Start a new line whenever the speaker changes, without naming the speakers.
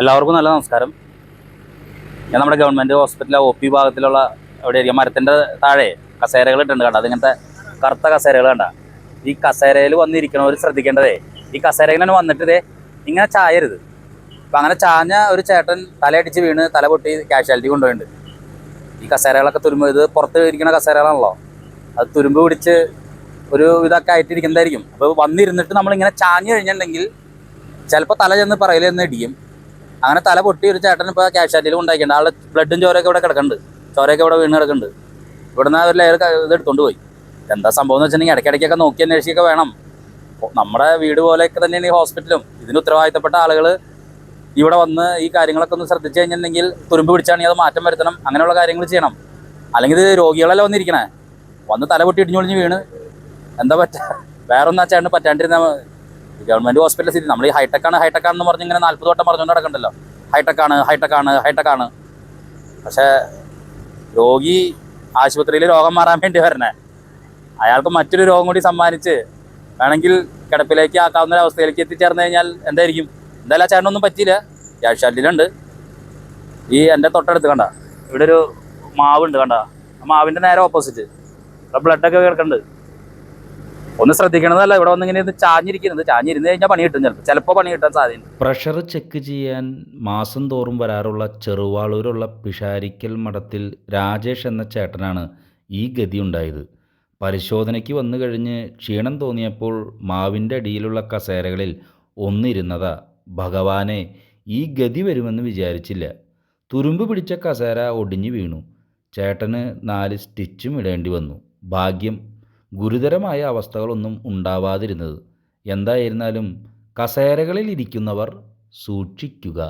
എല്ലാവർക്കും നല്ല നമസ്കാരം. ഞാൻ നമ്മുടെ ഗവൺമെന്റ് ഹോസ്പിറ്റലിലെ ഒ പി ഭാഗത്തിലുള്ള എവിടെ മരത്തിന്റെ താഴെ കസേരകൾ ഇട്ടുണ്ട് കണ്ട? അതിങ്ങനത്തെ കറുത്ത കസേരകൾ കണ്ട? ഈ കസേരയിൽ വന്നിരിക്കണവർ ശ്രദ്ധിക്കേണ്ടതേ ഈ കസേരയിൽ തന്നെ വന്നിട്ട് ഇതേ ഇങ്ങനെ ചായരുത്. അപ്പം അങ്ങനെ ചാഞ്ഞ ഒരു ചേട്ടൻ തലയടിച്ച് വീണ് തല പൊട്ടി കാഷ്വാലിറ്റി കൊണ്ടുപോയിട്ടുണ്ട്. ഈ കസേരകളൊക്കെ തുരുമ്പ് ഇത് പുറത്ത് ഇരിക്കുന്ന കസേരകളാണല്ലോ. അത് തുരുമ്പ് പിടിച്ച് ഒരു ഇതൊക്കെ ആയിട്ടിരിക്കുന്നതായിരിക്കും. അപ്പോൾ വന്നിരുന്നിട്ട് നമ്മളിങ്ങനെ ചാഞ്ഞ് കഴിഞ്ഞിട്ടുണ്ടെങ്കിൽ ചിലപ്പോൾ തല ചെന്ന് പറയലെന്ന് ഇടിക്കും അങ്ങനെ തല പൊട്ടി ഒരു ചേട്ടൻ ഇപ്പോൾ കാഷ്വാലിറ്റിയിൽ ഉണ്ടാക്കിയിട്ടുണ്ട് ആളുടെ ബ്ലഡും ചോരയൊക്കെ ഇവിടെ കിടക്കുന്നുണ്ട്. ചോരയൊക്കെ ഇവിടെ വീണ് കിടക്കുന്നുണ്ട്. ഇവിടുന്ന് അവർ ലെയർ ഇത് എടുത്തോണ്ട് പോയി. എന്താ സംഭവം എന്ന് വെച്ചിട്ടുണ്ടെങ്കിൽ ഇടയ്ക്കിടയ്ക്കൊക്കെ നോക്കി അന്വേഷിക്കൊക്കെ വേണം. നമ്മുടെ വീട് പോലെയൊക്കെ തന്നെയാണ് ഈ ഹോസ്പിറ്റലും ഇതിന് ഉത്തരവാദിത്തപ്പെട്ട ആളുകൾ ഇവിടെ വന്ന് ഈ കാര്യങ്ങളൊക്കെ ഒന്ന് ശ്രദ്ധിച്ചു കഴിഞ്ഞിട്ടുണ്ടെങ്കിൽ തുരുമ്പ് പിടിച്ചാണെങ്കിൽ അത് മാറ്റം വരുത്തണം. അങ്ങനെയുള്ള കാര്യങ്ങൾ ചെയ്യണം. അല്ലെങ്കിൽ ഇത് രോഗികളല്ല വന്നിരിക്കണേ? വന്ന് തല പൊട്ടി ഇടിഞ്ഞൊളിഞ്ഞ് വീണ്. എന്താ പറ്റുക വേറെ ആ ചേട്ടന് പറ്റാണ്ടിരുന്ന ഗവൺമെന്റ് ഹോസ്പിറ്റൽ സ്ഥിതി നമ്മൾ ഈ ഹൈടെക്കാണ് ആണ് ഹൈടെക് ആണെന്ന് പറഞ്ഞ് ഇങ്ങനെ നാൽപ്പത് വട്ടം പറഞ്ഞു നടക്കണ്ടല്ലോ. ഹൈടെക്കാണ് ഹൈടെക്കാണ് ഹൈടെക്കാണ് പക്ഷേ രോഗി ആശുപത്രിയിൽ രോഗം മാറാൻ വേണ്ടി വരണേ. അയാൾക്ക് മറ്റൊരു രോഗം കൂടി സമ്മാനിച്ച് വേണമെങ്കിൽ കിടപ്പിലേക്ക് ആക്കാവുന്ന അവസ്ഥയിലേക്ക് എത്തിച്ചേർന്ന് കഴിഞ്ഞാൽ എന്തായിരിക്കും? എന്തായാലും ആ ചേട്ടനൊന്നും പറ്റിയില്ല. ക്യാഷ്വാലിറ്റിയിലുണ്ട് ഈ എന്റെ തൊട്ടടുത്ത് കണ്ട. ഇവിടെ ഒരു മാവുണ്ട് കണ്ട. ആ മാവിന്റെ നേരെ ഓപ്പോസിറ്റ് ബ്ലഡൊക്കെ കിടക്കുന്നുണ്ട് ഒന്ന് ശ്രദ്ധിക്കണതല്ല ഇവിടെ വന്നിങ്ങനെ ചാഞ്ഞിരിക്കുന്നത്. ചാഞ്ഞിരുന്ന് കഴിഞ്ഞാൽ പണി കിട്ടും ചിലപ്പോൾ ചിലപ്പോൾ പണി കിട്ടാൻ സാധ്യത
പ്രഷർ ചെക്ക് ചെയ്യാൻ മാസം തോറും വരാറുള്ള ചെറുവാളൂരുള്ള പിഷാരിക്കൽ മഠത്തിൽ രാജേഷ് എന്ന ചേട്ടനാണ് ഈ ഗതി ഉണ്ടായത്. പരിശോധനയ്ക്ക് വന്നു കഴിഞ്ഞ് ക്ഷീണം തോന്നിയപ്പോൾ മാവിന്റെ അടിയിലുള്ള കസേരകളിൽ ഒന്നിരുന്നതാ ഭഗവാനെ ഈ ഗതി വരുമെന്ന് വിചാരിച്ചില്ല. തുരുമ്പ് പിടിച്ച കസേര ഒടിഞ്ഞു വീണു. ചേട്ടന് നാല് സ്റ്റിച്ചും ഇടേണ്ടി വന്നു. ഭാഗ്യം ഗുരുതരമായ അവസ്ഥകളൊന്നും ഉണ്ടാവാതിരുന്നത്. എന്തായിരുന്നാലും കസേരകളിൽ ഇരിക്കുന്നവർ സൂക്ഷിക്കുക.